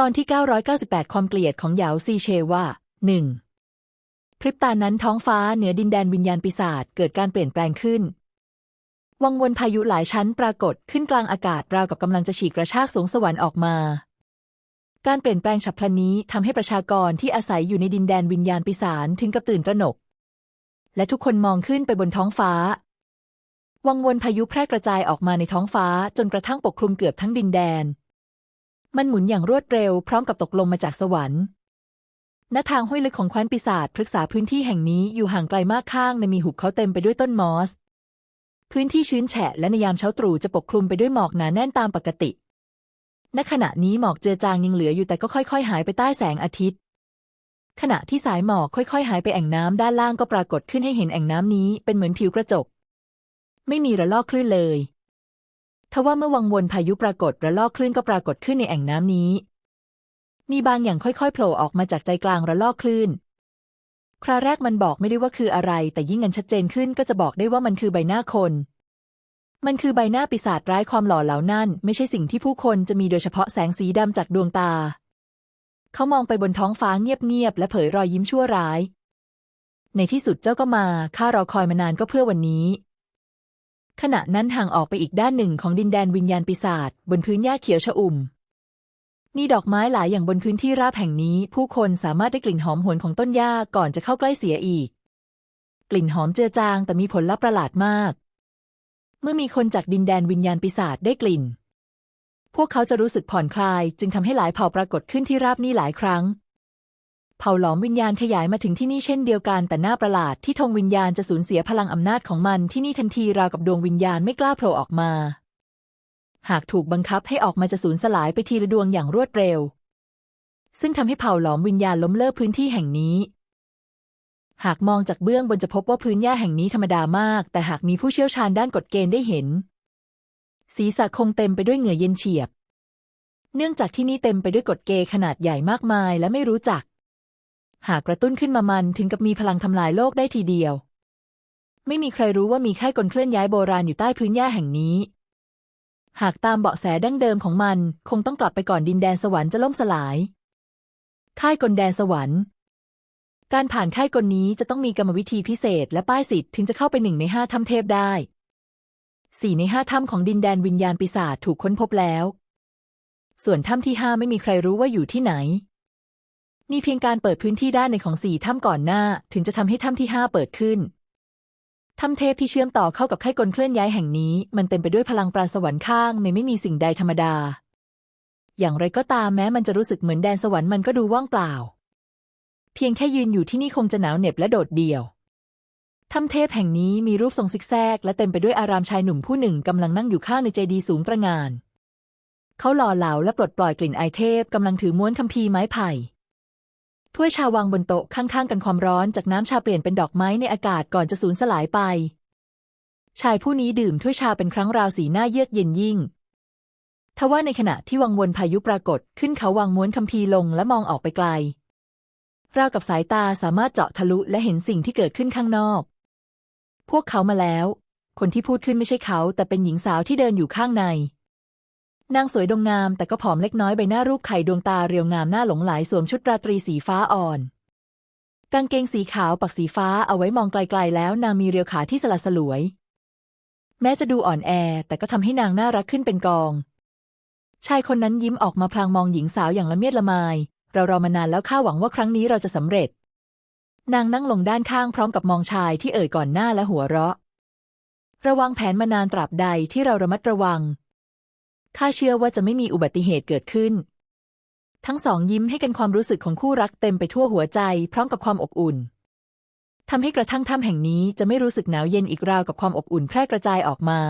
ตอนที่ 998 ความเกลียดของเหยาซีเชว่าหนึ่งพริบตานั้นท้องฟ้าเหนือดินแดนวิญญาณปีศาจเกิดการเปลี่ยนแปลงขึ้น วังวนพายุหลายชั้นปรากฏขึ้นกลางอากาศราวกับกำลังจะฉีกกระชากสวงสวรรค์ออกมา การเปลี่ยนแปลงฉับพลันนี้ทำให้ประชากรที่อาศัยอยู่ในดินแดนวิญญาณปีศาจถึงกับตื่นตระหนก และทุกคนมองขึ้นไปบนท้องฟ้า วังวนพายุแพร่กระจายออกมาในท้องฟ้าจนกระทั่งปกคลุมเกือบทั้งดินแดน มันหมุนอย่างรวดเร็วพร้อมกับตกลงมาจากสวรรค์ณทางห้วยลึกของคว้นปีศาจพฤกษาพื้นที่แห่งนี้อยู่ห่างไกลมากข้างในมีหุบเขาเต็มไปด้วยต้นมอส พื้นที่ชื้นแฉะและในยามเช้าตรู่จะปกคลุมไปด้วยหมอกหนาแน่นตามปกติ ณขณะนี้หมอกเจือจางยังเหลืออยู่แต่ก็ค่อยๆ หายไปใต้แสงอาทิตย์ ขณะที่สายหมอกค่อยๆ หายไปแอ่งน้ำด้านล่างก็ปรากฏขึ้นให้เห็นแอ่งน้ำนี้เป็นเหมือนผิวกระจก ไม่มีระลอกคลื่นเลย ทว่าเมื่อวังวนพายุปรากฏระลอกคลื่นก็ปรากฏขึ้นในแอ่งน้ำนี้ มีบางอย่างค่อยๆโผล่ออกมาจากใจกลางระลอกคลื่น คราแรกมันบอกไม่ได้ว่าคืออะไร แต่ยิ่งงันชัดเจนขึ้นก็จะบอกได้ว่ามันคือใบหน้าคน มันคือใบหน้าปีศาจร้ายความหล่อเหลานั่น ไม่ใช่สิ่งที่ผู้คนจะมีโดยเฉพาะแสงสีดำจากดวงตา เขามองไปบนท้องฟ้าเงียบๆและเผยรอยยิ้มชั่วร้าย ในที่สุดเจ้าก็มาข้ารอคอยมานานก็เพื่อวันนี้ ขณะนั้นห่างออกไปอีกด้านหนึ่งของดินแดนวิญญาณปีศาจบนพื้นหญ้าเขียวชอุ่มมีดอกไม้หลายอย่างบนพื้นที่ราบแห่งนี้ ผู้คนสามารถได้กลิ่นหอมหวนของต้นหญ้าก่อนจะเข้าใกล้เสียอีก กลิ่นหอมเจือจางแต่มีผลลัพธ์ประหลาดมาก เมื่อมีคนจากดินแดนวิญญาณปีศาจได้กลิ่น พวกเขาจะรู้สึกผ่อนคลาย จึงทำให้หลายเผ่าปรากฏขึ้นที่ราบนี้หลายครั้ง เผ่าหลอมวิญญาณขยายมาถึงที่นี่เช่นเดียวกันแต่หน้าประหลาดที่ธงวิญญาณจะสูญเสียพลังอำนาจของมันที่นี่ทันทีราวกับดวงวิญญาณไม่กล้าโผล่ออกมา หากถูกบังคับให้ออกมาจะสูญสลายไปทีละดวงอย่างรวดเร็ว ซึ่งทำให้เผ่าหลอมวิญญาณล้มเลิกพื้นที่แห่งนี้ หากมองจากเบื้องบนจะพบว่าพื้นหญ้าแห่งนี้ธรรมดามาก แต่หากมีผู้เชี่ยวชาญด้านกฎเกณฑ์ได้เห็น ศีรษะคงเต็มไปด้วยเหงื่อเย็นเฉียบ เนื่องจากที่นี่เต็มไปด้วยกฎเกณฑ์ขนาดใหญ่มากมายและไม่รู้จัก หากกระตุ้นขึ้นมามันถึงกับมีพลังทำลายโลกได้ทีเดียว ไม่มีใครรู้ว่ามีค่ายกลเคลื่อนย้ายโบราณอยู่ใต้พื้นหญ้าแห่งนี้ หากตามเบาะแสดั้งเดิมของมัน คงต้องกลับไปก่อนดินแดนสวรรค์จะล่มสลาย ค่ายกลแดนสวรรค์การผ่านค่ายกลนี้จะต้องมีกรรมวิธีพิเศษและป้ายสิทธิ์ถึงจะเข้าไปหนึ่งในห้าถ้ำเทพได้สี่ในห้าถ้ำของดินแดนวิญญาณปีศาจถูกค้นพบแล้ว ส่วนถ้ำที่ห้าไม่มีใครรู้ว่าอยู่ที่ไหน มีเพียงการเปิดพื้นที่ด้านในของสี่ถ้ำก่อนหน้า ถึงจะทำให้ถ้ำที่ห้าเปิดขึ้นถ้ำเทพที่เชื่อมต่อเข้ากับค่ายกลเคลื่อนย้ายแห่งนี้ มันเต็มไปด้วยพลังปราณสวรรค์ข้างในไม่มีสิ่งใดธรรมดา อย่างไรก็ตามแม้มันจะรู้สึกเหมือนแดนสวรรค์มันก็ดูว่างเปล่า เพียงแค่ยืนอยู่ที่นี่คงจะหนาวเหน็บและโดดเดี่ยวถ้ำเทพแห่งนี้มีรูปทรงซิกแซก และเต็มไปด้วยอารามชายหนุ่มผู้หนึ่งกำลังนั่งอยู่ข้างในเจดีย์สูงประงาน เขาหล่อเหลาและปลดปล่อยกลิ่นไอเทพกำลังถือม้วนคัมภีร์ไม้ไผ่ ถ้วยชาวางบนโต๊ะข้างๆกันความร้อนจากน้ำชาเปลี่ยนเป็นดอกไม้ในอากาศก่อนจะสูญสลายไป ชายผู้นี้ดื่มถ้วยชาเป็นครั้งราวสีหน้าเยือกเย็นยิ่งทว่าในขณะที่วังวนพายุปรากฏขึ้นเขาวางม้วนคัมภีร์ลงและมองออกไปไกล ราวกับสายตาสามารถเจาะทะลุและเห็นสิ่งที่เกิดขึ้นข้างนอก พวกเขามาแล้ว คนที่พูดขึ้นไม่ใช่เขา แต่เป็นหญิงสาวที่เดินอยู่ข้างใน นางสวยดงงามแต่ก็ผอมเล็กน้อยใบหน้ารูปไข่ดวงตาเรียวงามหน้าหลงไหลสวมชุดราตรีสีฟ้าอ่อน กางเกงสีขาวปักสีฟ้าเอาไว้มองไกลๆแล้วนางมีเรียวขาที่สลัดสลวย แม้จะดูอ่อนแอแต่ก็ทำให้นางน่ารักขึ้นเป็นกอง ชายคนนั้นยิ้มออกมาพลางมองหญิงสาวอย่างละเมียดละไมเรารอมานานแล้วข้าหวังว่าครั้งนี้เราจะสำเร็จ นางนั่งลงด้านข้างพร้อมกับมองชายที่เอ่ยก่อนหน้าและหัวเราะ ระวังแผนมานานตราบใดที่เราระมัดระวัง ข้าเชื่อว่าจะไม่มีอุบัติเหตุเกิดขึ้น ทั้งสองยิ้มให้กันความรู้สึกของคู่รักเต็มไปทั่วหัวใจ พร้อมกับความอบอุ่นทำให้กระทั่งถ้ำแห่งนี้จะไม่รู้สึกหนาวเย็นอีกราวกับความอบอุ่นแพร่กระจายออกมา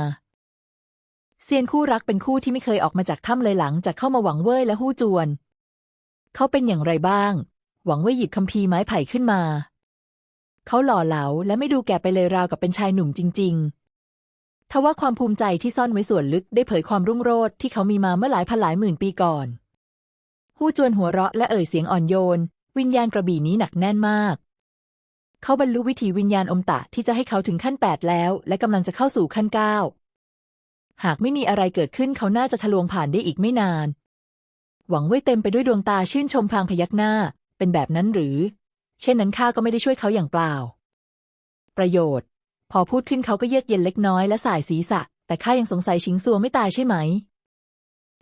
เซียนคู่รักเป็นคู่ที่ไม่เคยออกมาจากถ้ำเลยหลังจากเข้ามาหวังเว่ยและหู้จวน เขาเป็นอย่างไรบ้าง หวังเว่ยหยิบคัมภีร์ไม้ไผ่ขึ้นมา เขาหล่อเหลาและไม่ดูแก่ไปเลยราวกับเป็นชายหนุ่มจริงๆ ทว่าความภูมิใจที่ซ่อนไว้ส่วนลึกได้เผยความรุ่งโรจน์ที่เขามีมาเมื่อหลายพันหลายหมื่นปีก่อน หู้จวนหัวเราะและเอ่ยเสียงอ่อนโยน วิญญาณกระบี่นี้หนักแน่นมาก เขาบรรลุวิถีวิญญาณอมตะที่จะให้เขาถึงขั้นแปดแล้ว และกำลังจะเข้าสู่ขั้นเก้าหากไม่มีอะไรเกิดขึ้นเขาน่าจะทะลวงผ่านได้อีกไม่นาน หวังเว่ยเต็มไปด้วยดวงตาชื่นชมพลางพยักหน้า เป็นแบบนั้นหรือ เช่นนั้นข้าก็ไม่ได้ช่วยเขาอย่างเปล่า ประโยชน์ พอพูดขึ้นเขาก็เยือกเย็นเล็กน้อยและสายศีรษะ แต่ข้ายังสงสัยชิงซัวไม่ตายใช่ไหม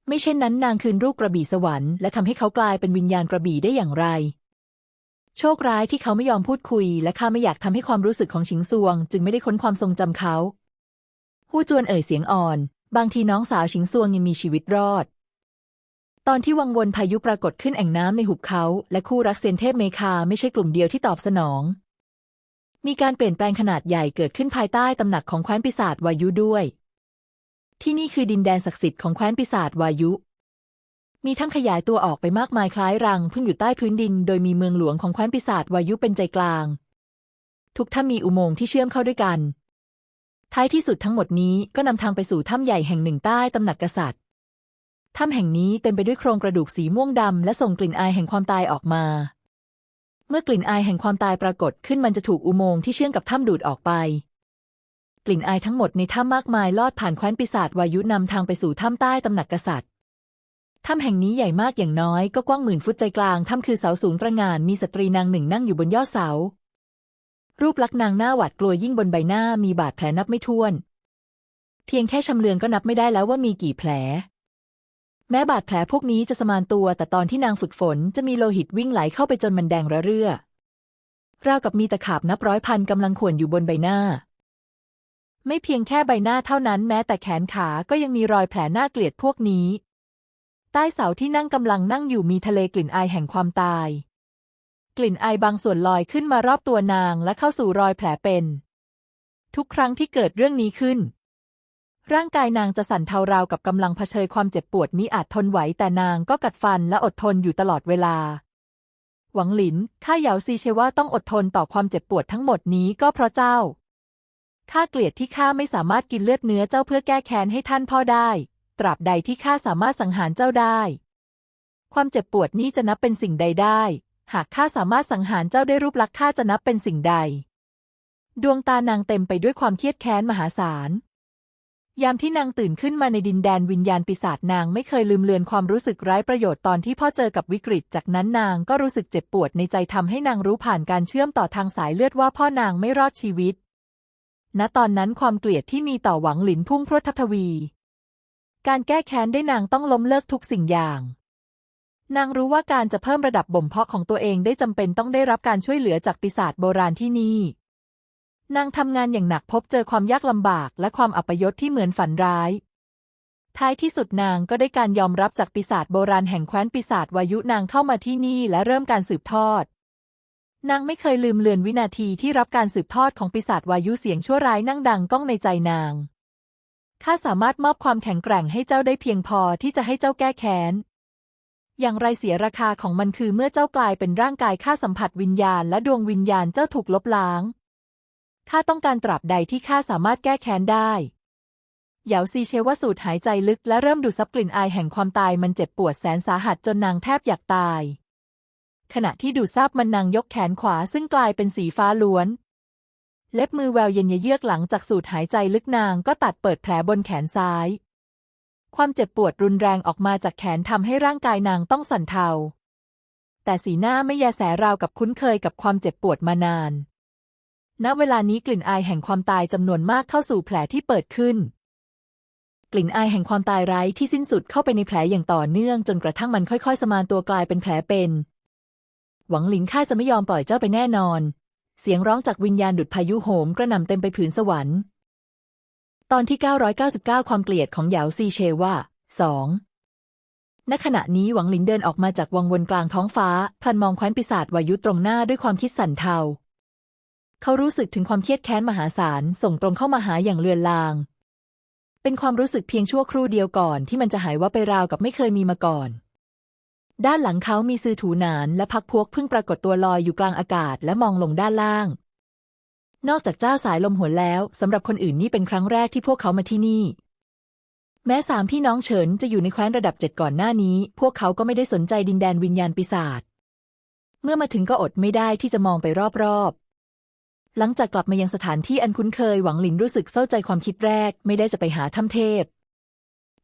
ไม่เช่นนั้นนางคืนรูปกระบี่สวรรค์และทำให้เขากลายเป็นวิญญาณกระบี่ได้อย่างไร โชคร้ายที่เขาไม่ยอมพูดคุย และข้าไม่อยากทำให้ความรู้สึกของชิงซวง จึงไม่ได้ค้นความทรงจำเขาฮู้จวนเอ่ยเสียงอ่อน บางทีน้องสาวชิงซวงยังมีชีวิตรอดตอนที่วังวนพายุปรากฏขึ้นแอ่งน้ำในหุบเขา และคู่รักเซียนเทพเมคาไม่ใช่กลุ่มเดียวที่ตอบสนอง มีการเปลี่ยนแปลงขนาดใหญ่เกิดขึ้นภายใต้ตำหนักของแคว้นปีศาจวายุด้วย ที่นี่คือดินแดนศักดิ์สิทธิ์ของแคว้นปีศาจวายุ มีทั้งขยายตัวออกไปมากมายคล้ายรังพึ่งอยู่ใต้พื้นดิน โดยมีเมืองหลวงของแคว้นปีศาจวายุเป็นใจกลาง ทุกถ้ำมีอุโมงค์ที่เชื่อมเข้าด้วยกัน ท้ายที่สุดทั้งหมดนี้ก็นำทางไปสู่ถ้ำใหญ่แห่งหนึ่งใต้ตำหนักกษัตริย์ถ้ำแห่งนี้เต็มไปด้วยโครงกระดูกสีม่วงดำและส่งกลิ่นอายแห่งความตายออกมา เมื่อกลิ่นอายแห่งความตายปรากฏขึ้นมันจะถูกอุโมงค์ที่เชื่อมกับถ้ำดูดออกไป กลิ่นอายทั้งหมดในถ้ำมากมายลอดผ่านแคว้นปีศาจวายุนำทางไปสู่ถ้ำใต้ตำหนักกษัตริย์ถ้ำแห่งนี้ใหญ่มากอย่างน้อยก็กว้างหมื่นฟุตใจกลางถ้ำคือเสาสูงตระหง่านมีสตรีนางหนึ่งนั่งอยู่บนยอดเสา รูปลักษณ์นางหน้าหวาดกลัวยิ่งบนใบหน้ามีบาดแผลนับไม่ถ้วน เพียงแค่ชำเลืองก็นับไม่ได้แล้วว่ามีกี่แผล แม้บาดแผลพวกนี้จะสมานตัว แต่ตอนที่นางฝึกฝนจะมีโลหิตวิ่งไหลเข้าไปจนมันแดงระเรื่อ ราวกับมีตะขาบนับร้อยพันกำลังข่วนอยู่บนใบหน้า ไม่เพียงแค่ใบหน้าเท่านั้นแม้แต่แขนขาก็ยังมีรอยแผลน่าเกลียดพวกนี้ ใต้เสาที่นั่งกำลังนั่งอยู่มีทะเลกลิ่นอายแห่งความตาย กลิ่นอายบางส่วนลอยขึ้นมารอบตัวนางและเข้าสู่รอยแผลเป็น ทุกครั้งที่เกิดเรื่องนี้ขึ้น ร่างกายนางจะสั่นเทาราวกับกำลังเผชิญความเจ็บปวดมิอาจทนไหวแต่นางก็กัดฟันและอดทนอยู่ตลอดเวลา หวังหลิน ข้าเหยาซีเชว่าต้องอดทนต่อความเจ็บปวดทั้งหมดนี้ก็เพราะเจ้า ข้าเกลียดที่ข้าไม่สามารถกินเลือดเนื้อเจ้าเพื่อแก้แค้นให้ท่านพ่อได้ ตราบใดที่ข้าสามารถสังหารเจ้าได้ ความเจ็บปวดนี้จะนับเป็นสิ่งใดได้ หากข้าสามารถสังหารเจ้าได้รูปลักษณ์ข้าจะนับเป็นสิ่งใด ดวงตานางเต็มไปด้วยความเครียดแค้นมหาศาล ยามที่นางตื่นขึ้นมาในดินแดนวิญญาณปีศาจนางไม่เคยลืมเลือนความรู้สึกร้ายประโยชน์ตอนที่พ่อเจอกับวิกฤต จากนั้นนางก็รู้สึกเจ็บปวดในใจทำให้นางรู้ผ่านการเชื่อมต่อทางสายเลือดว่าพ่อนางไม่รอดชีวิต ณตอนนั้นความเกลียดที่มีต่อหวังหลินพุ่งพรวดทับทวี การแก้แค้นได้นางต้องล้มเลิกทุกสิ่งอย่างนางรู้ว่าการจะเพิ่มระดับบ่มเพาะของตัวเองได้จำเป็นต้องได้รับการช่วยเหลือจากปีศาจโบราณที่นี่ นางทำงานอย่างหนักพบเจอความยากลำบากและความอัปยศที่เหมือนฝันร้าย ท้ายที่สุดนางก็ได้การยอมรับจากปีศาจโบราณแห่งแคว้นปีศาจวายุนางเข้ามาที่นี่และเริ่มการสืบทอด นางไม่เคยลืมเลือนวินาทีที่รับการสืบทอดของปีศาจวายุเสียงชั่วร้ายนั่งดังก้องในใจนาง ข้าสามารถมอบความแข็งแกร่งให้เจ้าได้เพียงพอที่จะให้เจ้าแก้แค้นอย่างไรเสียราคาของมันคือเมื่อเจ้ากลายเป็นร่างกายข้าสัมผัสวิญญาณและดวงวิญญาณเจ้าถูกลบล้าง ข้าต้องการตราบใดที่ข้าสามารถแก้แค้นได้เหยาซีเชว่าสูดหายใจลึกและเริ่มดูดซับกลิ่นอายแห่งความตายมันเจ็บปวดแสนสาหัสจนนางแทบอยากตาย ขณะที่ดูดซับมันนางยกแขนขวาซึ่งกลายเป็นสีฟ้าล้วน เล็บมือแววเย็นเยือกหลังจากสูดหายใจลึกนางก็ตัดเปิดแผลบนแขนซ้าย ความเจ็บปวดรุนแรงออกมาจากแขนทำให้ร่างกายนางต้องสั่นเทา แต่สีหน้าไม่แยแสราวกับคุ้นเคยกับความเจ็บปวดมานาน ณเวลานี้กลิ่นอายแห่งความตายจำนวนมากเข้าสู่แผลที่เปิดขึ้น กลิ่นอายแห่งความตายไร้ที่สิ้นสุดเข้าไปในแผลอย่างต่อเนื่องจนกระทั่งมันค่อยๆ สมานตัวกลายเป็นแผลเป็น หวังหลิงข้าจะไม่ยอมปล่อยเจ้าไปแน่นอน เสียงร้องจากวิญญาณดุดพายุโหมกระหน่ำเต็มไปผืนสวรรค์ตอนที่ 999 ความเกลียดของเหยาซีเชว่าสองณขณะนี้หวังหลินเดินออกมาจากวังวนกลางท้องฟ้าพลันมองแคว้นปีศาจวายุตรงหน้าด้วยความคิดสั่นเทา เขารู้สึกถึงความเครียดแค้นมหาศาลส่งตรงเข้ามาหาอย่างเลือนลาง เป็นความรู้สึกเพียงชั่วครู่เดียวก่อนที่มันจะหายว่าไปราวกับไม่เคยมีมาก่อน ด้านหลังเขามีซือถูหนานและพักพวกเพิ่งปรากฏตัวลอยอยู่กลางอากาศและมองลงด้านล่าง นอกจากเจ้าสายลมหวนแล้วสำหรับคนอื่นนี่เป็นครั้งแรกที่พวกเขามาที่นี่ แม้สามพี่น้องเฉินจะอยู่ในแคว้นระดับเจ็ดก่อนหน้านี้ พวกเขาก็ไม่ได้สนใจดินแดนวิญญาณปีศาจเมื่อมาถึงก็อดไม่ได้ที่จะมองไปรอบ หลังจากกลับมายังสถานที่อันคุ้นเคยหวังหลินรู้สึกเศร้าใจความคิดแรก ไม่ได้จะไปหาถ้ำเทพ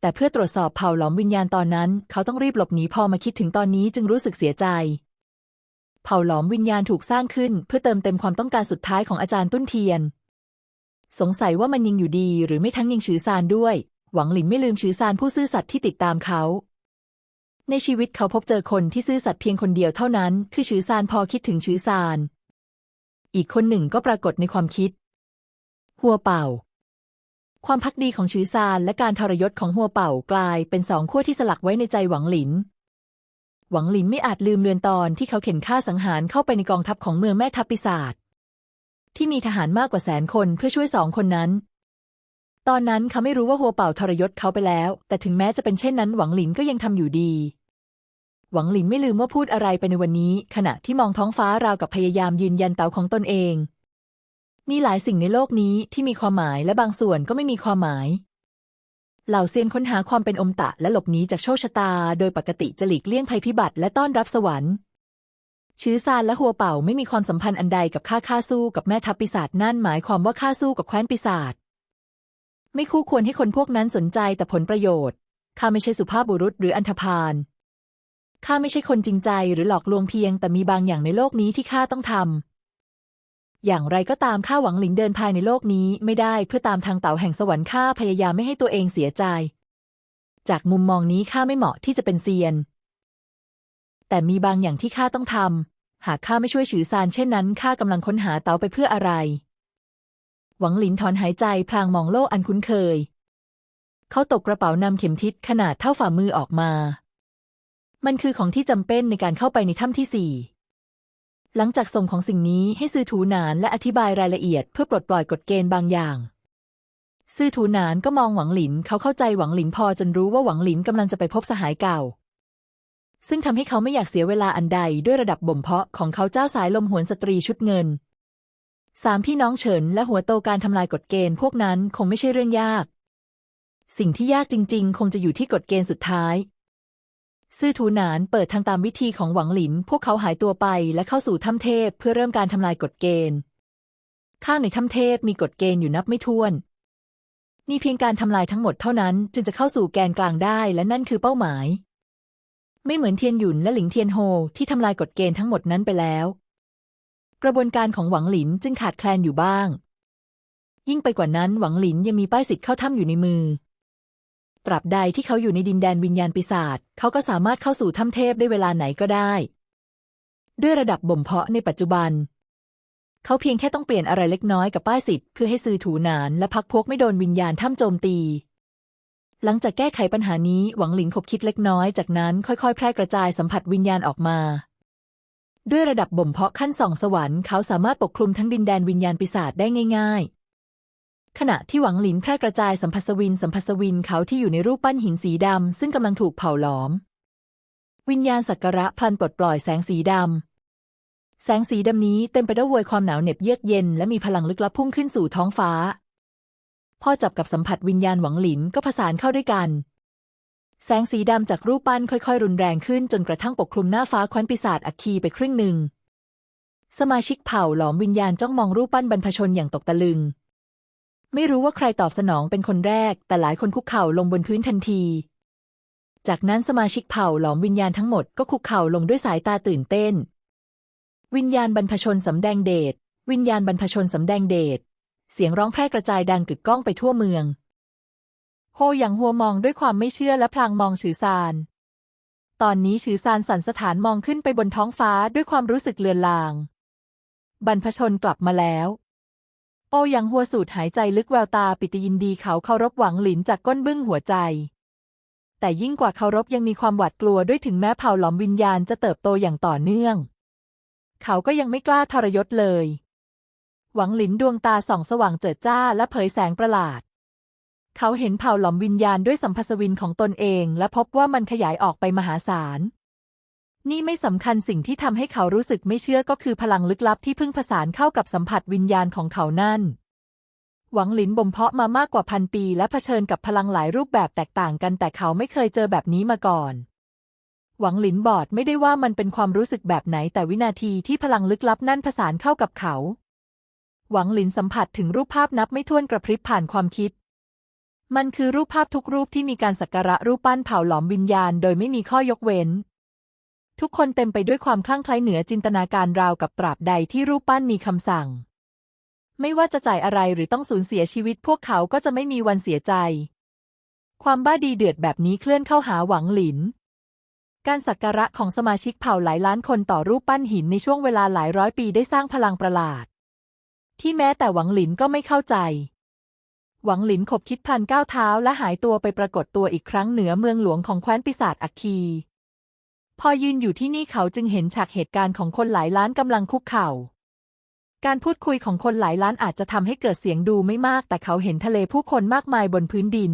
แต่เพื่อตรวจสอบเผ่าหลอมวิญญาณตอนนั้น เขาต้องรีบหลบหนีพอมาคิดถึงตอนนี้จึงรู้สึกเสียใจ เผ่าหลอมวิญญาณถูกสร้างขึ้น เพื่อเติมเต็มความต้องการสุดท้ายของอาจารย์ตุ้นเทียน สงสัยว่ามันยิงอยู่ดี หรือไม่ทั้งยิงชือซานด้วย หวังหลินไม่ลืมชือซานผู้ซื่อสัตย์ที่ติดตามเขาในชีวิตเขาพบเจอคนที่ซื่อสัตย์เพียงคนเดียวเท่านั้น คือชือซานพอคิดถึงชือซาน อีกคนหนึ่งก็ปรากฏในความคิด หัวเป่า ความพักดีของชือซานและการทรยศของหัวเป่ากลายเป็นสองขั้วที่สลักไว้ในใจหวังหลิน หวังหลินไม่อาจลืมเลือนตอนที่เขาเข็นฆ่าสังหารเข้าไปในกองทัพของเมืองแม่ทัพปีศาจที่มีทหารมากกว่าแสนคนเพื่อช่วยสองคนนั้น ตอนนั้นเขาไม่รู้ว่าหัวเป่าทรยศเขาไปแล้ว แต่ถึงแม้จะเป็นเช่นนั้นหวังหลินก็ยังทำอยู่ดี หวังหลินไม่ลืมว่าพูดอะไรไปในวันนี้ ขณะที่มองท้องฟ้าราวกับพยายามยืนยันเตาของตนเอง มีหลายสิ่งในโลกนี้ที่มีความหมายและบางส่วนก็ไม่มีความหมาย เหล่าเซียนค้นหาความเป็นอมตะและหลบหนีจากโชคชะตา โดยปกติจะหลีกเลี่ยงภัยพิบัติและต้อนรับสวรรค์ชื้อซานและหัวเป่าไม่มีความสัมพันธ์อันใดกับข้าข้าสู้กับแม่ทัพปีศาจนั่นหมายความว่าข้าสู้กับแคว้นปีศาจไม่คู่ควรให้คนพวกนั้นสนใจแต่ผลประโยชน์ข้าไม่ใช่สุภาพบุรุษหรืออันธพาล ข้าไม่ใช่คนจริงใจหรือหลอกลวงเพียง แต่มีบางอย่างในโลกนี้ที่ข้าต้องทำ อย่างไรก็ตามข้าหวังหลิงเดินภายในโลกนี้ไม่ได้เพื่อตามทางเต่าแห่งสวรรค์ข้าพยายามไม่ให้ตัวเองเสียใจ จากมุมมองนี้ข้าไม่เหมาะที่จะเป็นเซียน แต่มีบางอย่างที่ข้าต้องทำ หากข้าไม่ช่วยฉือซานเช่นนั้นข้ากำลังค้นหาเต๋าไปเพื่ออะไร หวังหลินถอนหายใจพลางมองโลกอันคุ้นเคย เขาตกกระเป๋านำเข็มทิศขนาดเท่าฝ่ามือออกมา มันคือของที่จำเป็นในการเข้าไปในถ้ำที่สี่หลังจากส่งของสิ่งนี้ให้ซื่อถูหนานและอธิบายรายละเอียดเพื่อปลดปล่อยกฎเกณฑ์บางอย่าง ซื่อถูหนานก็มองหวังหลินเขาเข้าใจหวังหลินพอจนรู้ว่าหวังหลินกำลังจะไปพบสหายเก่า ซึ่งทำให้เขาไม่อยากเสียเวลาอันใดด้วยระดับบ่มเพาะของเขาเจ้าสายลมหวนสตรีชุดเงินสามพี่น้องเฉินและหัวโตการทำลายกฎเกณฑ์พวกนั้นคงไม่ใช่เรื่องยาก สิ่งที่ยากจริง ๆ คงจะอยู่ที่กฎเกณฑ์สุดท้าย ซื่อถูหนานเปิดทางตามวิธีของหวังหลิน พวกเขาหายตัวไปและเข้าสู่ถ้ำเทพเพื่อเริ่มการทำลายกฎเกณฑ์ ข้างในถ้ำเทพมีกฎเกณฑ์อยู่นับไม่ถ้วน มีเพียงการทำลายทั้งหมดเท่านั้นจึงจะเข้าสู่แกนกลางได้และนั่นคือเป้าหมาย ไม่เหมือนเทียนหยุนและหลิงเทียนโฮที่ทำลายกฎเกณฑ์ทั้งหมดนั้นไปแล้ว กระบวนการของหวังหลินจึงขาดแคลนอยู่บ้าง ยิ่งไปกว่านั้นหวังหลินยังมีป้ายสิทธิ์เข้าถ้ำอยู่ในมือ ตราบใดที่เขาอยู่ในดินแดนวิญญาณปีศาจเขาก็สามารถเข้าสู่ถ้ำเทพได้เวลาไหนก็ได้ ด้วยระดับบ่มเพาะในปัจจุบัน เขาเพียงแค่ต้องเปลี่ยนอะไรเล็กน้อยกับป้ายสิทธิ์เพื่อให้ซื้อถูหนานและพักพวกไม่โดนวิญญาณถ้ำโจมตี หลังจากแก้ไขปัญหานี้หวังหลินขบคิดเล็กน้อยจากนั้นค่อยๆ แพร่กระจายสัมผัสวิญญาณออกมาด้วยระดับบ่มเพาะขั้นสองสวรรค์เขาสามารถปกคลุมทั้งดินแดนวิญญาณปีศาจได้ง่ายๆ ขณะที่หวังหลินแพร่กระจายสัมพัสวินสัมพัสวินเขาที่อยู่ในรูปปั้นหินสีดำ ซึ่งกำลังถูกเผาหลอม วิญญาณสักการะพลันปลดปล่อยแสงสีดำ แสงสีดำนี้เต็มไปด้วยความหนาวเหน็บเยือกเย็นและมีพลังลึกลับพุ่งขึ้นสู่ท้องฟ้า พอจับกับสัมผัสวิญญาณหวังหลินก็ผสานเข้าด้วยกัน แสงสีดำจากรูปปั้นค่อยๆ รุนแรงขึ้นจนกระทั่งปกคลุมหน้าฟ้าคว้นปีศาจอัคคีไปครึ่งหนึ่ง สมาชิกเผ่าหลอมวิญญาณจ้องมองรูปปั้นบรรพชนอย่างตกตะลึง ไม่รู้ว่าใครตอบสนองเป็นคนแรก แต่หลายคนคุกเข่าลงบนพื้นทันที จากนั้นสมาชิกเผ่าหลอมวิญญาณทั้งหมดก็คุกเข่าลงด้วยสายตาตื่นเต้น วิญญาณบรรพชนสำแดงเดช วิญญาณบรรพชนสำแดงเดช เสียงร้องแพร่กระจายดังกึกก้องไปทั่วเมือง โฮหยางหัวมองด้วยความไม่เชื่อและพลางมองฉือซาน ตอนนี้ฉือซานสันสถานมองขึ้นไปบนท้องฟ้าด้วยความรู้สึกเลือนลาง บรรพชนกลับมาแล้ว โอหยางหัวสูดหายใจลึกแววตาปิติยินดีเขาเคารพหวังหลินจากก้นบึ้งหัวใจ แต่ยิ่งกว่าเคารพยังมีความหวาดกลัวด้วยถึงแม้เผ่าหลอมวิญญาณจะเติบโตอย่างต่อเนื่อง เขาก็ยังไม่กล้าทรยศเลย หวังหลินดวงตาส่องสว่างเจิดจ้าและเผยแสงประหลาด เขาเห็นเผ่าหลอมวิญญาณด้วยสัมพัสวินของตนเอง และพบว่ามันขยายออกไปมหาศาล นี่ไม่สำคัญสิ่งที่ทำให้เขารู้สึกไม่เชื่อก็คือพลังลึกลับที่เพิ่งผสานเข้ากับสัมผัสวิญญาณของเขานั่น หวังหลินบ่มเพาะมามากกว่าพันปีและเผชิญกับพลังหลายรูปแบบแตกต่างกัน แต่เขาไม่เคยเจอแบบนี้มาก่อน หวังหลินบอดไม่ได้ว่ามันเป็นความรู้สึกแบบไหนแต่วินาทีที่พลังลึกลับนั่นผสานเข้ากับเขา หวังหลินสัมผัสถึงรูปภาพนับไม่ถ้วนกระพริบผ่านความคิดมันคือรูปภาพทุกรูปที่มีการสักการะรูปปั้นเผาหลอมวิญญาณ โดยไม่มีข้อยกเว้น ทุกคนเต็มไปด้วยความคลั่งไคล้เหนือจินตนาการราวกับตราบใดที่รูปปั้นมีคำสั่ง ไม่ว่าจะจ่ายอะไรหรือต้องสูญเสียชีวิตพวกเขาก็จะไม่มีวันเสียใจ ความบ้าดีเดือดแบบนี้เคลื่อนเข้าหาหวังหลิน การสักการะของสมาชิกเผ่าหลายล้านคนต่อรูปปั้นหินในช่วงเวลาหลายร้อยปีได้สร้างพลังประหลาด ที่แม้แต่หวังหลินก็ไม่เข้าใจ หวังหลินขบคิดพลันก้าวเท้าและหายตัวไปปรากฏตัวอีกครั้งเหนือเมืองหลวงของแคว้นปีศาจอัคคี พอยืนอยู่ที่นี่เขาจึงเห็นฉากเหตุการณ์ของคนหลายล้านกำลังคุกเข่า การพูดคุยของคนหลายล้านอาจจะทำให้เกิดเสียงดูไม่มาก แต่เขาเห็นทะเลผู้คนมากมายบนพื้นดิน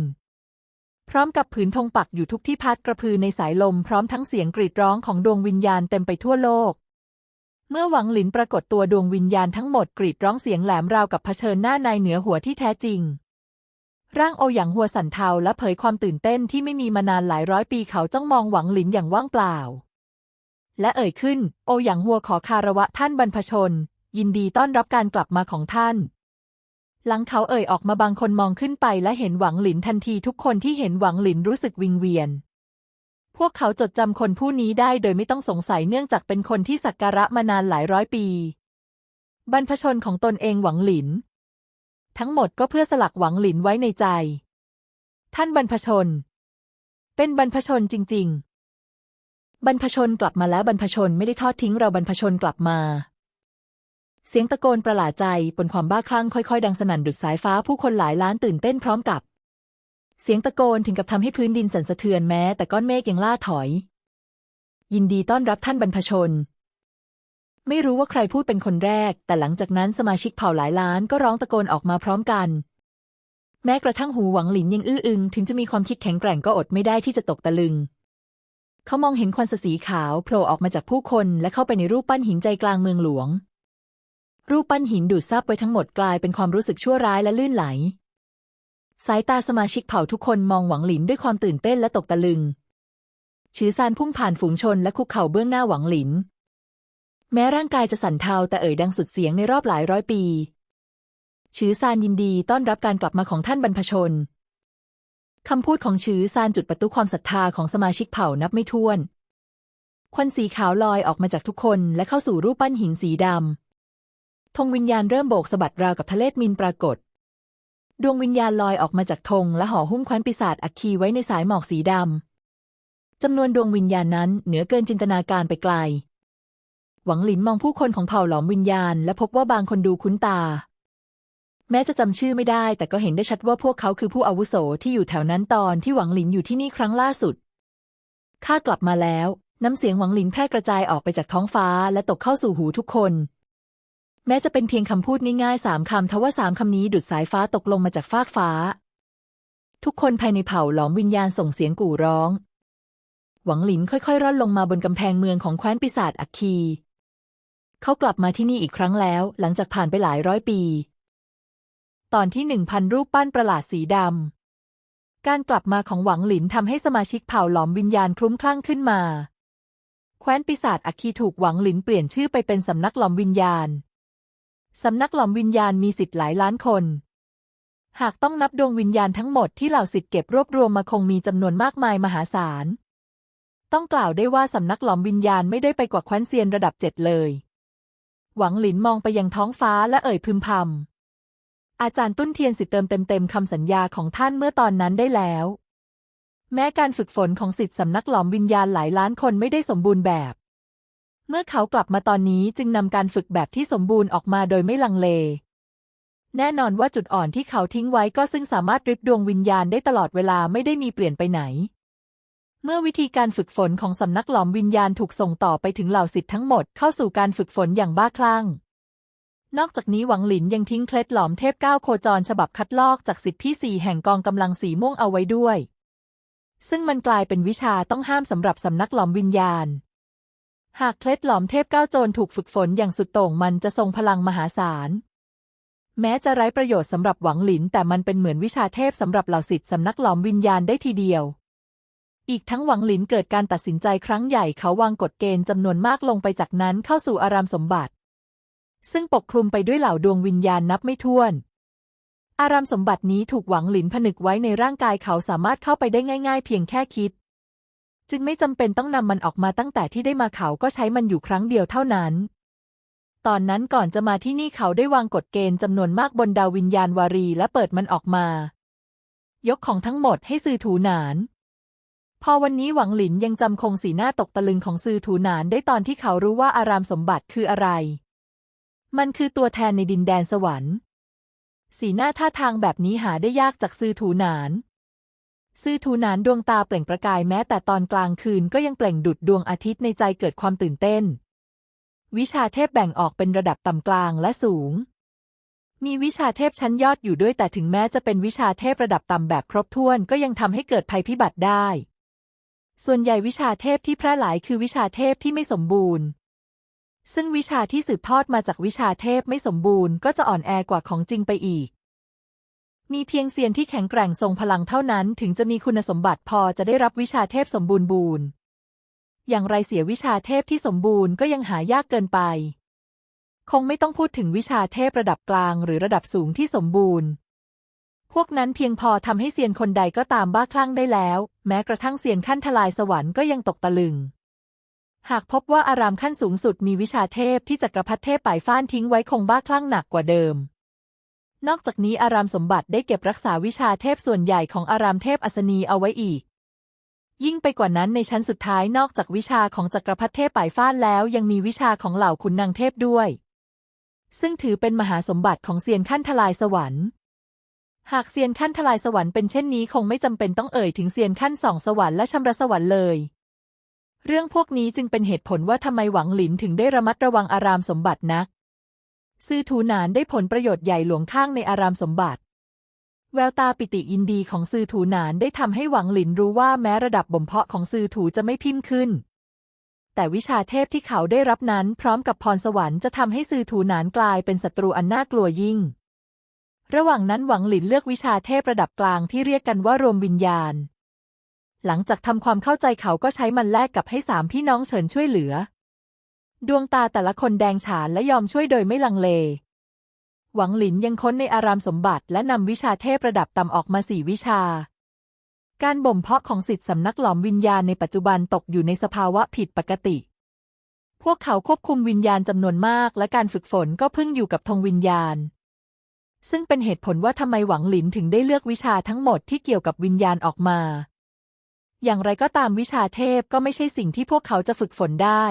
พร้อมกับผืนธงปักอยู่ทุกที่พัดกระพือในสายลมพร้อมทั้งเสียงกรีดร้องของดวงวิญญาณเต็มไปทั่วโลก เมื่อหวังหลินปรากฏตัวดวงวิญญาณทั้งหมดกรีดร้องเสียงแหลมราวกับเผชิญหน้านายเหนือหัวที่แท้จริง ร่างโอหยางหัวสั่นเทาและเผยความตื่นเต้นที่ไม่มีมานานหลายร้อยปีเขาจ้องมองหวังหลินอย่างว่างเปล่า และเอ่ยขึ้น โอหยางหัวขอคารวะท่านบรรพชน ยินดีต้อนรับการกลับมาของท่าน หลังเขาเอ่ยออกมาบางคนมองขึ้นไปและเห็นหวังหลินทันทีทุกคนที่เห็นหวังหลินรู้สึกวิงเวียน พวกเขาจดจำคนผู้นี้ได้โดยไม่ต้องสงสัยเนื่องจากเป็นคนที่สักการะมานานหลายร้อยปี บรรพชนของตนเองหวังหลิน ทั้งหมดก็เพื่อสลักหวังหลินไว้ในใจ ท่านบรรพชน เป็นบรรพชนจริง ๆ บรรพชนกลับมาแล้วบรรพชนไม่ได้ทอดทิ้งเราบรรพชนกลับมา เสียงตะโกนประหลาดใจบนความบ้าคลั่งค่อย ๆ ดังสนั่นดุดสายฟ้าผู้คนหลายล้านตื่นเต้นพร้อมกับ เสียงตะโกนถึงกับทำให้พื้นดินสั่นสะเทือนแม้แต่ก้อนเมฆยังล่าถอย ยินดีต้อนรับท่านบรรพชน ไม่รู้ว่าใครพูดเป็นคนแรก แต่หลังจากนั้นสมาชิกเผ่าหลายล้านก็ร้องตะโกนออกมาพร้อมกัน แม้กระทั่งหูหวังหลินยังอื้ออึง ถึงจะมีความคิดแข็งแกร่งก็อดไม่ได้ที่จะตกตะลึง เขามองเห็นควันสีขาวโผล่ออกมาจากผู้คนและเข้าไปในรูปปั้นหินใจกลางเมืองหลวง รูปปั้นหินดูดซับไว้ทั้งหมดกลายเป็นความรู้สึกชั่วร้ายและลื่นไหล สายตาสมาชิกเผ่าทุกคนมองหวังหลินด้วยความตื่นเต้นและตกตะลึงชือซานพุ่งผ่านฝูงชนและคุกเข่าเบื้องหน้าหวังหลิน แม้ร่างกายจะสั่นเทาแต่เอ่ยดังสุดเสียงในรอบหลายร้อยปี ชือซานยินดีต้อนรับการกลับมาของท่านบรรพชน คำพูดของชือซานจุดประตูความศรัทธาของสมาชิกเผ่านับไม่ถ้วน ควันสีขาวลอยออกมาจากทุกคนและเข้าสู่รูปปั้นหินสีดำธงวิญญาณเริ่มโบกสะบัดราวกับทะเลมินปรากฏ ดวงวิญญาณลอยออกมาจากธงและห่อหุ้มคว้นปีศาจอัคคีไว้ในสายหมอกสีดำจำนวนดวงวิญญาณนั้นเหนือเกินจินตนาการไปไกล หวังหลินมองผู้คนของเผ่าหลอมวิญญาณ และพบว่าบางคนดูคุ้นตา แม้จะจำชื่อไม่ได้ แต่ก็เห็นได้ชัดว่าพวกเขาคือผู้อาวุโสที่อยู่แถวนั้นตอนที่หวังหลินอยู่ที่นี่ครั้งล่าสุดข้ากลับมาแล้ว น้ำเสียงหวังหลินแพร่กระจายออกไปจากท้องฟ้าและตกเข้าสู่หูทุกคน แม้จะเป็นเพียงคำพูดง่ายๆสามคำทว่าสามคำนี้ดุดสายฟ้าตกลงมาจากฟากฟ้า ทุกคนภายในเผ่าหลอมวิญญาณส่งเสียงกู่ร้อง หวังหลินค่อยๆร่อนลงมาบนกำแพงเมืองของแคว้นปีศาจอัคคี เขากลับมาที่นี่อีกครั้งแล้ว หลังจากผ่านไปหลายร้อยปี ตอนที่หนึ่งพันรูปปั้นประหลาดสีดำ การกลับมาของหวังหลินทำให้สมาชิกเผ่าหลอมวิญญาณคลุ้มคลั่งขึ้นมา แคว้นปีศาจอัคคีถูกหวังหลินเปลี่ยนชื่อไปเป็นสำนักหลอมวิญญาณ สำนักหลอมวิญญาณมีสิทธิ์หลายล้านคน หากต้องนับดวงวิญญาณทั้งหมดที่เหล่าสิทธิ์เก็บรวบรวมมาคงมีจำนวนมากมายมหาศาล ต้องกล่าวได้ว่าสำนักหลอมวิญญาณไม่ได้ไปกว่าแคว้นเซียนระดับเจ็ดเลย หวังหลินมองไปยังท้องฟ้าและเอ่ยพึมพำ อาจารย์ตุ้นเทียนสิเติมเต็มๆคำสัญญาของท่านเมื่อตอนนั้นได้แล้ว แม้การฝึกฝนของสิทธิ์สำนักหลอมวิญญาณหลายล้านคนไม่ได้สมบูรณ์แบบ เมื่อเขากลับมาตอนนี้จึงนำการฝึกแบบที่สมบูรณ์ออกมาโดยไม่ลังเล แน่นอนว่าจุดอ่อนที่เขาทิ้งไว้ก็ซึ่งสามารถริบดวงวิญญาณได้ตลอดเวลาไม่ได้มีเปลี่ยนไปไหน เมื่อวิธีการฝึกฝนของสำนักหลอมวิญญาณถูกส่งต่อไปถึงเหล่าสิทธิ์ทั้งหมดเข้าสู่การฝึกฝนอย่างบ้าคลั่ง นอกจากนี้หวังหลินยังทิ้งเคล็ดหลอมเทพเก้าโคจรฉบับคัดลอกจากสิทธิพี่สี่แห่งกองกำลังสีม่วงเอาไว้ด้วย ซึ่งมันกลายเป็นวิชาต้องห้ามสำหรับสำนักหลอมวิญญาณ หากเคล็ดหลอมเทพเก้าโจรถูกฝึกฝนอย่างสุดโต่งมันจะทรงพลังมหาศาลแม้จะไร้ประโยชน์สำหรับหวังหลินแต่มันเป็นเหมือนวิชาเทพสำหรับเหล่าสิทธิ์สำนักหลอมวิญญาณได้ทีเดียว อีกทั้งหวังหลินเกิดการตัดสินใจครั้งใหญ่เขาวางกฎเกณฑ์จำนวนมากลงไปจากนั้นเข้าสู่อารามสมบัติ ซึ่งปกคลุมไปด้วยเหล่าดวงวิญญาณนับไม่ถ้วน อารามสมบัตินี้ถูกหวังหลินผนึกไว้ในร่างกายเขาสามารถเข้าไปได้ง่าย ๆ เพียงแค่คิด จึงไม่จำเป็นต้องนำมันออกมาตั้งแต่ที่ได้มาเขาก็ใช้มันอยู่ครั้งเดียวเท่านั้น ตอนนั้นก่อนจะมาที่นี่เขาได้วางกฎเกณฑ์จำนวนมากบนดาววิญญาณวารีและเปิดมันออกมา ยกของทั้งหมดให้ซือถูหนาน พอวันนี้หวังหลินยังจำคงสีหน้าตกตะลึงของซือถูหนานได้ตอนที่เขารู้ว่าอารามสมบัติคืออะไร มันคือตัวแทนในดินแดนสวรรค์ สีหน้าท่าทางแบบนี้หาได้ยากจากซือถูหนานซือถูหนานดวงตาเปล่งประกายแม้แต่ตอนกลางคืนก็ยังเปล่งดุดดวงอาทิตย์ในใจเกิดความตื่นเต้น วิชาเทพแบ่งออกเป็นระดับต่ำกลางและสูง มีวิชาเทพชั้นยอดอยู่ด้วยแต่ถึงแม้จะเป็นวิชาเทพระดับต่ำแบบครบถ้วนก็ยังทำให้เกิดภัยพิบัติได้ ส่วนใหญ่วิชาเทพที่แพร่หลายคือวิชาเทพที่ไม่สมบูรณ์ ซึ่งวิชาที่สืบทอดมาจากวิชาเทพไม่สมบูรณ์ก็จะอ่อนแอกว่าของจริงไปอีก มีเพียงเซียนที่แข็งแกร่งทรงพลังเท่านั้นถึงจะมีคุณสมบัติพอจะได้รับวิชาเทพสมบูรณ์บูรณ์ อย่างไรเสียวิชาเทพที่สมบูรณ์ก็ยังหายากเกินไป คงไม่ต้องพูดถึงวิชาเทพระดับกลางหรือระดับสูงที่สมบูรณ์ พวกนั้นเพียงพอทำให้เซียนคนใดก็ตามบ้าคลั่งได้แล้ว แม้กระทั่งเซียนขั้นทลายสวรรค์ก็ยังตกตะลึง หากพบว่าอารามขั้นสูงสุดมีวิชาเทพที่จักรพรรดิเทพป่ายฟ้านทิ้งไว้คงบ้าคลั่งหนักกว่าเดิม นอกจากนี้อารามสมบัติได้เก็บรักษาวิชาเทพส่วนใหญ่ของอารามเทพอัศนีเอาไว้อีก ยิ่งไปกว่านั้นในชั้นสุดท้ายนอกจากวิชาของจักรพรรดิเทพป่ายฟ้านแล้ว ยังมีวิชาของเหล่าขุนนางเทพด้วย ซึ่งถือเป็นมหาสมบัติของเซียนขั้นทลายสวรรค์ หากเซียนขั้นทลายสวรรค์เป็นเช่นนี้คงไม่จำเป็นต้องเอ่ยถึงเซียนขั้นสองสวรรค์และชำระสวรรค์เลย เรื่องพวกนี้จึงเป็นเหตุผลว่าทำไมหวังหลินถึงได้ระมัดระวังอารามสมบัตินัก ซื่อถูหนานได้ผลประโยชน์ใหญ่หลวงข้างในอารามสมบัติ แววตาปิติยินดีของซื่อถูหนานได้ทำให้หวังหลินรู้ว่าแม้ระดับบ่มเพาะของซื่อถูจะไม่พิมพ์ขึ้นแต่วิชาเทพที่เขาได้รับนั้นพร้อมกับพรสวรรค์จะทำให้ซือถูหนานกลายเป็นศัตรูอันน่ากลัวยิ่ง ระหว่างนั้นหวังหลินเลือกวิชาเทพระดับกลางที่เรียกกันว่ารวมวิญญาณ หลังจากทำความเข้าใจเขาก็ใช้มันแลกกับให้สามพี่น้องเฉินช่วยเหลือ ดวงตาแต่ละคนแดงฉานและยอมช่วยโดยไม่ลังเล หวังหลินยังค้นในอารามสมบัติและนำวิชาเทพระดับต่ำออกมาสี่วิชา การบ่มเพาะของสิทธิสำนักหลอมวิญญาณในปัจจุบันตกอยู่ในสภาวะผิดปกติ พวกเขาควบคุมวิญญาณจำนวนมาก และการฝึกฝนก็พึ่งอยู่กับธงวิญญาณ ซึ่งเป็นเหตุผลว่าทำไมหวังหลินถึงได้เลือกวิชาทั้งหมดที่เกี่ยวกับวิญญาณออกมา อย่างไรก็ตามวิชาเทพก็ไม่ใช่สิ่งที่พวกเขาจะฝึกฝนได้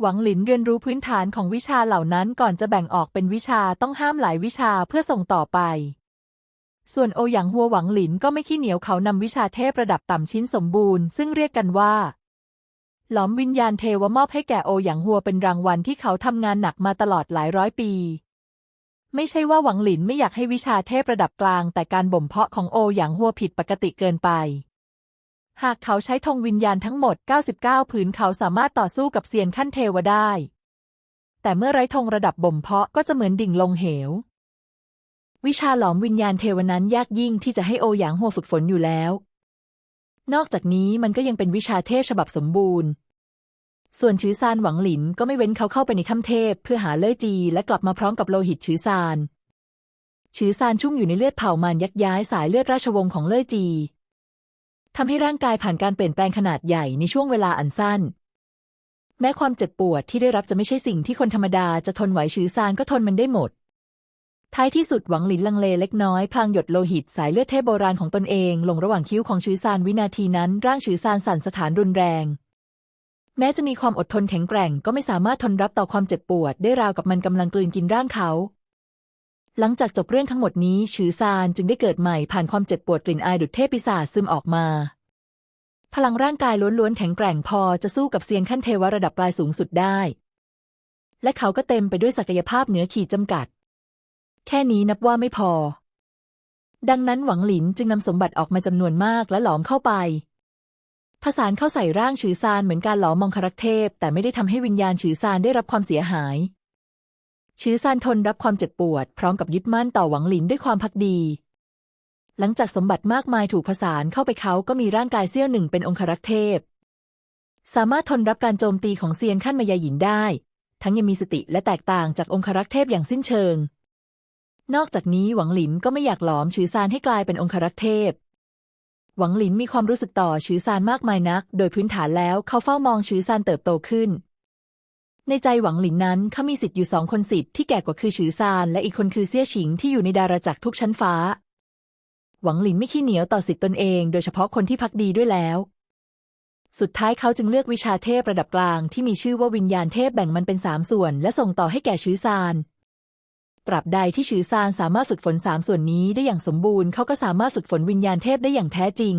หวังหลินเรียนรู้พื้นฐานของวิชาเหล่านั้นก่อนจะแบ่งออกเป็นวิชาต้องห้ามหลายวิชาเพื่อส่งต่อไป ส่วนโอหยางหัวหวังหลินก็ไม่ขี้เหนียวเขานำวิชาเทพระดับต่ำชิ้นสมบูรณ์ซึ่งเรียกกันว่าหลอมวิญญาณเทวมอบให้แก่โอหยางหัวเป็นรางวัลที่เขาทำงานหนักมาตลอดหลายร้อยปี ไม่ใช่ว่าหวังหลินไม่อยากให้วิชาเทพระดับกลาง แต่การบ่มเพาะของโอหยางหัวผิดปกติเกินไป หากเขาใช้ธงวิญญาณทั้งหมด 99 ผืนเขาสามารถต่อสู้กับเซียนขั้นเทวได้ แต่เมื่อไร้ธงระดับบ่มเพาะก็จะเหมือนดิ่งลงเหว วิชาหลอมวิญญาณเทวนั้นยากยิ่งที่จะให้โอหยางหัวฝึกฝนอยู่แล้ว นอกจากนี้มันก็ยังเป็นวิชาเทพฉบับสมบูรณ์ ส่วนชื้อซานหวังหลินก็ไม่เว้นเขาเข้าไปในถ้ำเทพ เพื่อหาเล่ยจี และกลับมาพร้อมกับโลหิตชื้อซานชื้อซานชุ่มอยู่ในเลือดเผ่ามารยักย้ายสายเลือดราชวงศ์ของเล่ยจีทำให้ร่างกายผ่านการเปลี่ยนแปลงขนาดใหญ่ในช่วงเวลาอันสั้น แม้ความเจ็บปวดที่ได้รับจะไม่ใช่สิ่งที่คนธรรมดาจะทนไหวชื้อซานก็ทนมันได้หมด ท้ายที่สุดหวังหลินลังเลเล็กน้อยพลางหยดโลหิตสายเลือดเทพโบราณของตนเอง ลงระหว่างคิ้วของชื้อซานวินาทีนั้น ร่างชื้อซานสั่นสถานรุนแรง แม้จะมีความอดทนแข็งแกร่งก็ไม่สามารถทนรับต่อความเจ็บปวด ได้ราวกับมันกำลังกลืนกินร่างเขา หลังจากจบเรื่องทั้งหมดนี้ชือซานจึงได้เกิดใหม่ผ่านความเจ็บปวดกลิ่นอายดุจเทพปีศาจซึมออกมา พลังร่างกายล้วนๆแข็งแกร่งพอจะสู้กับเซียนขั้นเทวระดับปลายสูงสุดได้ และเขาก็เต็มไปด้วยศักยภาพเหนือขีดจำกัด แค่นี้นับว่าไม่พอ ดังนั้นหวังหลินจึงนำสมบัติออกมาจำนวนมากและหลอมเข้าไป ผสานเข้าใส่ร่างฉือซานเหมือนการหลอมองคารักเทพ แต่ไม่ได้ทำให้วิญญาณฉือซานได้รับความเสียหายฉือซานทนรับความเจ็บปวด พร้อมกับยึดมั่นต่อหวังหลินด้วยความพักดี หลังจากสมบัติมากมายถูกผสานเข้าไปเขาก็มีร่างกายเสี้ยวหนึ่งเป็นองครักเทพ สามารถทนรับการโจมตีของเซียนขั้นมายาหยินได้ ทั้งยังมีสติและแตกต่างจากองครักเทพอย่างสิ้นเชิง นอกจากนี้หวังหลินก็ไม่อยากหลอมฉือซานให้กลายเป็นองครักเทพ หวังหลินมีความรู้สึกต่อฉือซานมากมายนัก โดยพื้นฐานแล้วเขาเฝ้ามองฉือซานเติบโตขึ้น ในใจหวังหลินนั้นเขามีสิทธิ์อยู่สองคนสิทธิ์ที่แก่กว่าคือฉือซานและอีกคนคือเซี่ยฉิงที่อยู่ในดาราจักรทุกชั้นฟ้า หวังหลินไม่ขี้เหนียวต่อสิทธิ์ตนเอง โดยเฉพาะคนที่พักดีด้วยแล้ว สุดท้ายเขาจึงเลือกวิชาเทพระดับกลางที่มีชื่อว่าวิญญาณเทพแบ่งมันเป็นสามส่วน และส่งต่อให้แก่ฉือซาน ตราบใดที่ฉือซานสามารถฝึกฝนสามส่วนนี้ได้อย่างสมบูรณ์เขาก็สามารถฝึกฝนวิญญาณเทพได้อย่างแท้จริง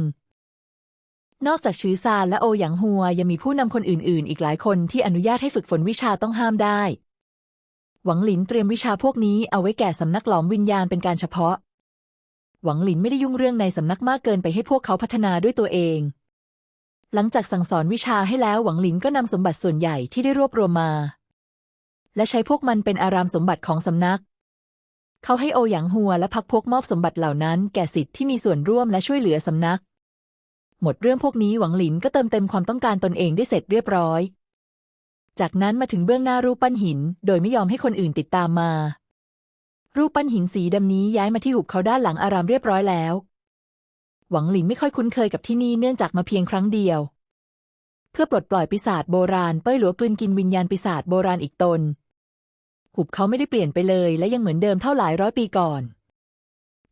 นอกจากฉือซานและโอหยางฮัวยังมีผู้นำคนอื่น ๆ อีกหลายคนที่อนุญาตให้ฝึกฝนวิชาต้องห้ามได้ หวังหลินเตรียมวิชาพวกนี้เอาไว้แก่สำนักหลอมวิญญาณเป็นการเฉพาะ หวังหลินไม่ได้ยุ่งเรื่องในสำนักมากเกินไปให้พวกเขาพัฒนาด้วยตัวเอง หลังจากสั่งสอนวิชาให้แล้วหวังหลินก็นำสมบัติส่วนใหญ่ที่ได้รวบรวมมาและใช้พวกมันเป็นอารามสมบัติของสำนัก เขาให้โอหยางฮัวและพักพวกมอบสมบัติเหล่านั้นแก่สิทธิ์ที่มีส่วนร่วมและช่วยเหลือสำนัก หมดเรื่องพวกนี้หวังหลินก็เติมเต็มความต้องการตนเองได้เสร็จเรียบร้อย จากนั้นมาถึงเบื้องหน้ารูปปั้นหิน โดยไม่ยอมให้คนอื่นติดตามมา รูปปั้นหินสีดำนี้ย้ายมาที่หุบเขาด้านหลังอารามเรียบร้อยแล้ว หวังหลินไม่ค่อยคุ้นเคยกับที่นี่เนื่องจากมาเพียงครั้งเดียว เพื่อปลดปล่อยปีศาจโบราณเป้ยหลัวกลืนกินวิญญาณปีศาจโบราณอีกตน หุบเขาไม่ได้เปลี่ยนไปเลย และยังเหมือนเดิมเท่าหลายร้อยปีก่อน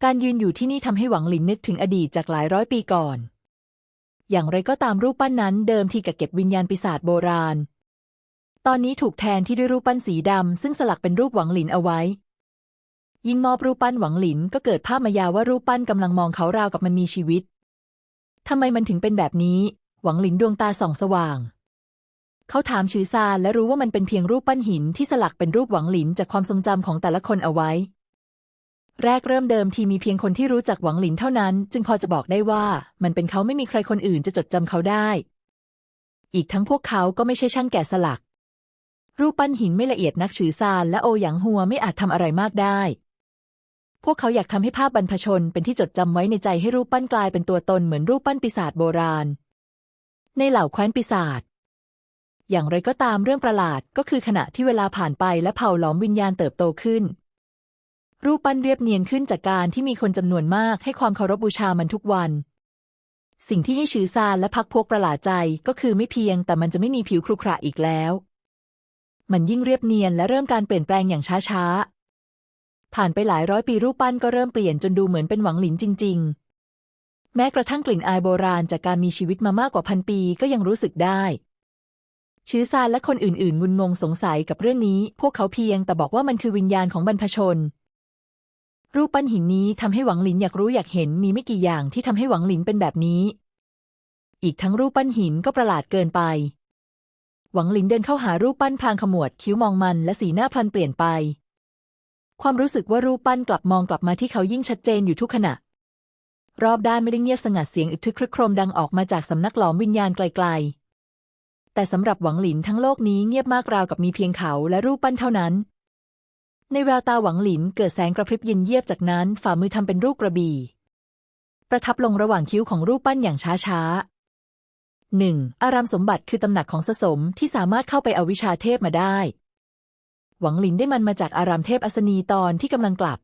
การยืนอยู่ที่นี่ทำให้หวังหลินนึกถึงอดีตจากหลายร้อยปีก่อน อย่างไรก็ตามรูปปั้นนั้นเดิมทีกักเก็บวิญญาณปีศาจโบราณ ตอนนี้ถูกแทนที่ด้วยรูปปั้นสีดำซึ่งสลักเป็นรูปหวังหลินเอาไว้ ยิ่งมอบรูปปั้นหวังหลินก็เกิดภาพมายาว่ารูปปั้นกำลังมองเขาราวกับมันมีชีวิตทำไมมันถึงเป็นแบบนี้ หวังหลินดวงตาส่องสว่าง เขาถามชือซานและรู้ว่ามันเป็นเพียงรูปปั้นหินที่สลักเป็นรูปหวังหลินจากความทรงจำของแต่ละคนเอาไว้ แรกเริ่มเดิมทีมีเพียงคนที่รู้จักหวังหลินเท่านั้น จึงพอจะบอกได้ว่ามันเป็นเขาไม่มีใครคนอื่นจะจดจำเขาได้ อีกทั้งพวกเขาก็ไม่ใช่ช่างแกะสลัก รูปปั้นหินไม่ละเอียดนักฉือซานและโอหยางฮัวไม่อาจทำอะไรมากได้ พวกเขาอยากทำให้ภาพบรรพชนเป็นที่จดจำไว้ในใจให้รูปปั้นกลายเป็นตัวตนเหมือนรูปปั้นปีศาจโบราณ ในเหล่าแคว้นปีศาจ อย่างไรก็ตามเรื่องประหลาดก็คือขณะที่เวลาผ่านไปและเผ่าหลอมวิญญาณเติบโตขึ้น รูปปั้นเรียบเนียนขึ้นจากการที่มีคนจำนวนมากให้ความเคารพบูชามันทุกวัน สิ่งที่ให้ชือซานและพักพวกประหลาดใจก็คือไม่เพียงแต่มันจะไม่มีผิวครุขระอีกแล้ว มันยิ่งเรียบเนียนและเริ่มการเปลี่ยนแปลงอย่างช้าๆ ผ่านไปหลายร้อยปีรูปปั้นก็เริ่มเปลี่ยนจนดูเหมือนเป็นหวังหลินจริง ๆ แม้กระทั่งกลิ่นอายโบราณจากการมีชีวิตมามากกว่าพันปีก็ยังรู้สึกได้ ชื้อซานและคนอื่นๆงุนงงสงสัยกับเรื่องนี้ พวกเขาเพียงแต่บอกว่ามันคือวิญญาณของบรรพชน รูปปั้นหินนี้ทำให้หวังหลินอยากรู้อยากเห็นมีไม่กี่อย่างที่ทำให้หวังหลินเป็นแบบนี้ อีกทั้งรูปปั้นหินก็ประหลาดเกินไป หวังหลินเดินเข้าหารูปปั้นพลางขมวดคิ้วมองมันและสีหน้าพลันเปลี่ยนไป ความรู้สึกว่ารูปปั้นกลับมองกลับมาที่เขายิ่งชัดเจนอยู่ทุกขณะรอบด้านไม่ได้เงียบสงัดเสียงอึกทึกครึกโครมดังออกมาจากสำนักหลอมวิญญาณไกลๆ แต่สำหรับหวังหลินทั้งโลกนี้เงียบมากราวกับมีเพียงเขาและรูปปั้นเท่านั้น ในแววตาหวังหลินเกิดแสงกระพริบเย็นเยียบจากนั้นฝ่ามือทำเป็นรูปกระบี่ ประทับลงระหว่างคิ้วของรูปปั้นอย่างช้าๆหนึ่งอารามสมบัติคือตำหนักของสสมที่สามารถเข้าไปเอาวิชาเทพมาได้ หวังหลินได้มันมาจากอารามเทพอัศนีตอนที่กำลังกลับ